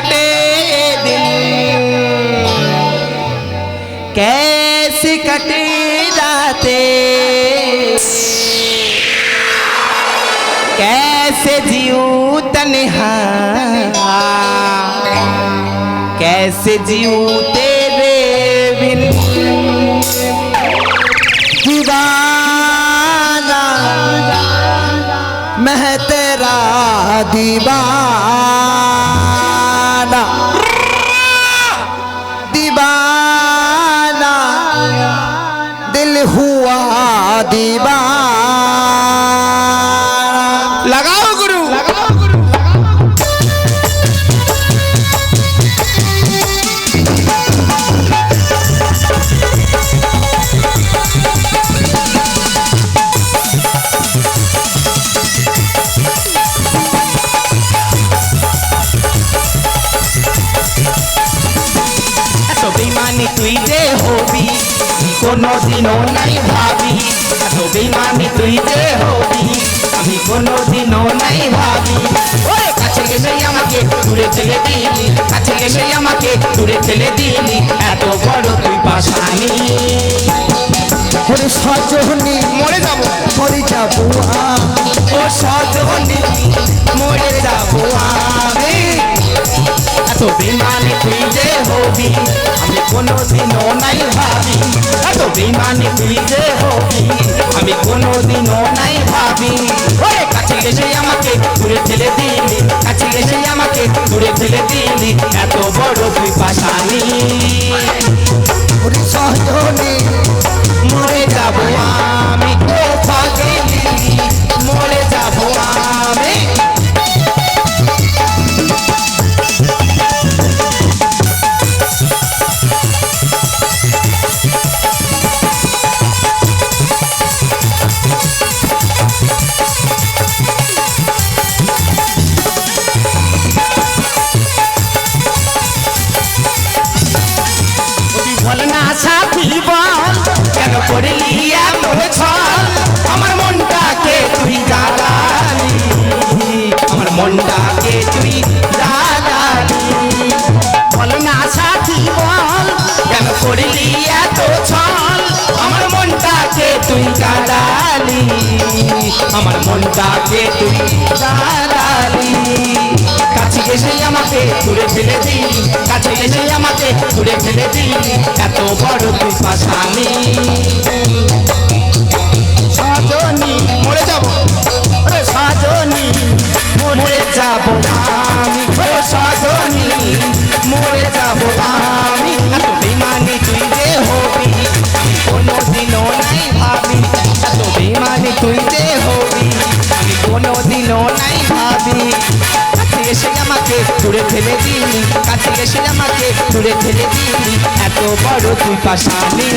कटे दिन कैसे कटे जाते कैसे जीऊं तन्हा। कैसे जीऊं तेरे बिन। दीवाना। मैं तेरा दीवाना। हुआ दीवार। लगाओ गुरु। लगाओ गुरु तो बेईमानी तुझे हो भी আমি কোনো দিনও নাই ভাবি এত বেমানি তুই যে হবি আমি কোনো দিনও নাই ভাবি। কাছে এসে আমাকে দূরে ঠেলে দিলি কাছে এসে আমাকে দূরে ঠেলে দিলি এত বড় তুই পাশানি। ওরে সজনী মরে যাব। মরে যাব। ও সজনি কোনো নাই ভাবি। এত বিমানে তুই যে হবি? আমি কোনো দিনও নাই ভাবি। ওরে কাছে এসে আমাকে দূরে ঠেলে দিলি। কাছে এসে আমাকে দূরে ঠেলে দিলি। এত বড় তুই পাশানি মনটাকে তুই জ্বালালি বল না সাথী বল, কেন করলি এত ছল? আমার মনটাকে তুই জ্বালালি আমার মনটাকে তুই কাছে এসে আমাকে দূরে ফেলে দিলি। কাছে এসে আমাকে দূরে ফেলে দিলি। এত বড় তুই পাশানি যাব আমি এত বেমানি তুই যে হবি আমি কোনো দিনও নাই ভাবি। এত বেমানি তুই যে হবি, আমি কোনো দিনও নাই ভাবি। কাছে এসে আমাকে দূরে ফেলে দিলি, কাছে এসে আমাকে দূরে ফেলে দিলি। এত বড় তুই পাশানি।